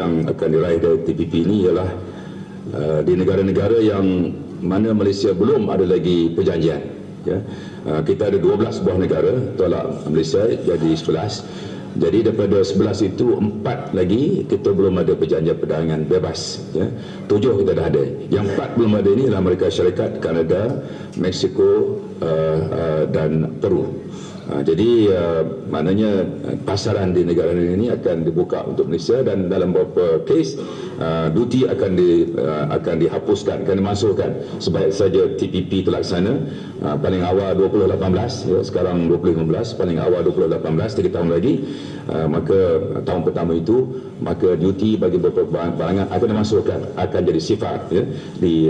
akan diraih dari TPP ini ialah uh, di negara-negara yang mana Malaysia belum ada lagi perjanjian ya. Uh, kita ada 12 buah negara tolak Malaysia jadi 11 jadi daripada 11 itu empat lagi kita belum ada perjanjian perdagangan bebas ya. Tujuh kita dah ada. Yang empat belum ada ini adalah Amerika Syarikat Kanada Mexico uh, uh, dan Peru Ha, jadi uh, maknanya uh, pasaran di negara-negara ini akan dibuka untuk Malaysia dan dalam beberapa kes uh, duty akan di uh, akan dihapuskan akan dimasukkan sebaik saja TPP terlaksana. Uh, paling awal 2018 ya sekarang 2015 paling awal 2018 3 tahun lagi. Maka tahun pertama itu maka duty bagi beberapa barangan akan dimasukkan akan jadi sifat ya di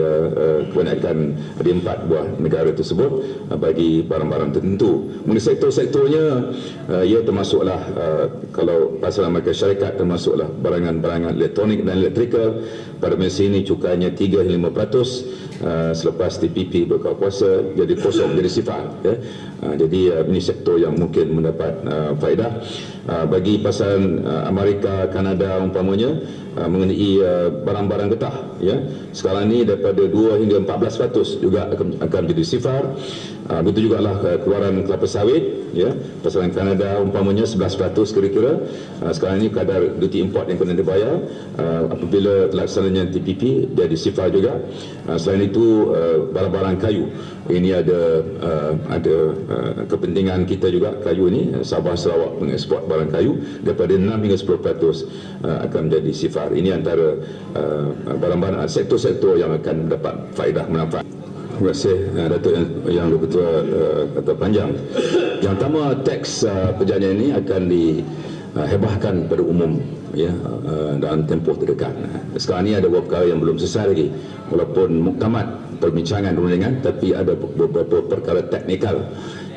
kebanyakan di empat buah negara tersebut bagi barang-barang tertentu. Mengenai sektor-sektornya ia termasuklah kalau pasal Amerika Syarikat termasuklah barangan-barangan elektronik dan elektrikal. Masa ini cukainya 3 hingga 5% uh, selepas TPP berkau kuasa jadi kosong jadi sifat ya. uh, jadi uh, ini sektor yang mungkin mendapat uh, faedah. Uh, bagi pasal uh, Amerika Kanada umpamanya uh, mengenai uh, barang-barang getah ya. Sekarang ini daripada 2 hingga 14% juga akan akan jadi sifar. Uh, begitu juga lah uh, keluaran kelapa sawit ya. Pasaran Kanada umpamanya 11% kira-kira. Uh, sekarang ini kadar duty import yang kena dibayar. Uh, apabila terlaksananya TPP dia disifar juga. Uh, selain itu uh, barang-barang kayu. Ini ada uh, ada uh, kepentingan kita juga. Kayu ini Sabah Sarawak mengeksport barang kayu daripada 6 hingga 10% uh, akan menjadi sifar. Ini antara uh, barang-barang sektor-sektor yang akan dapat faedah manfaat. Terima kasih uh, Datuk Yang, yang Ketua uh, Ketua Panjang. Yang pertama teks uh, perjanjian ini akan dihebahkan pada umum ya uh, dalam tempoh terdekat. Sekarang ini ada beberapa perkara yang belum selesai lagi. Walaupun muktamad perbincangan perundingan tapi ada beberapa perkara teknikal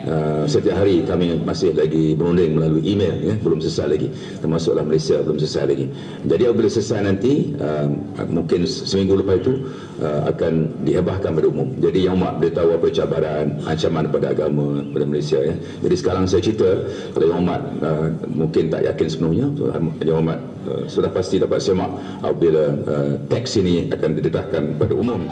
Uh, setiap hari kami masih lagi berunding melalui email ya. Belum selesai lagi. Termasuklah Malaysia belum selesai lagi. Jadi apabila selesai nanti uh, mungkin seminggu lepas itu uh, akan dihebahkan pada umum. Jadi yang boleh tahu apa cabaran ancaman pada agama pada Malaysia ya. Jadi sekarang saya cerita kalau yang umat uh, mungkin tak yakin sepenuhnya yang umat uh, sudah pasti dapat semak apabila uh, teks ini akan didedahkan pada umum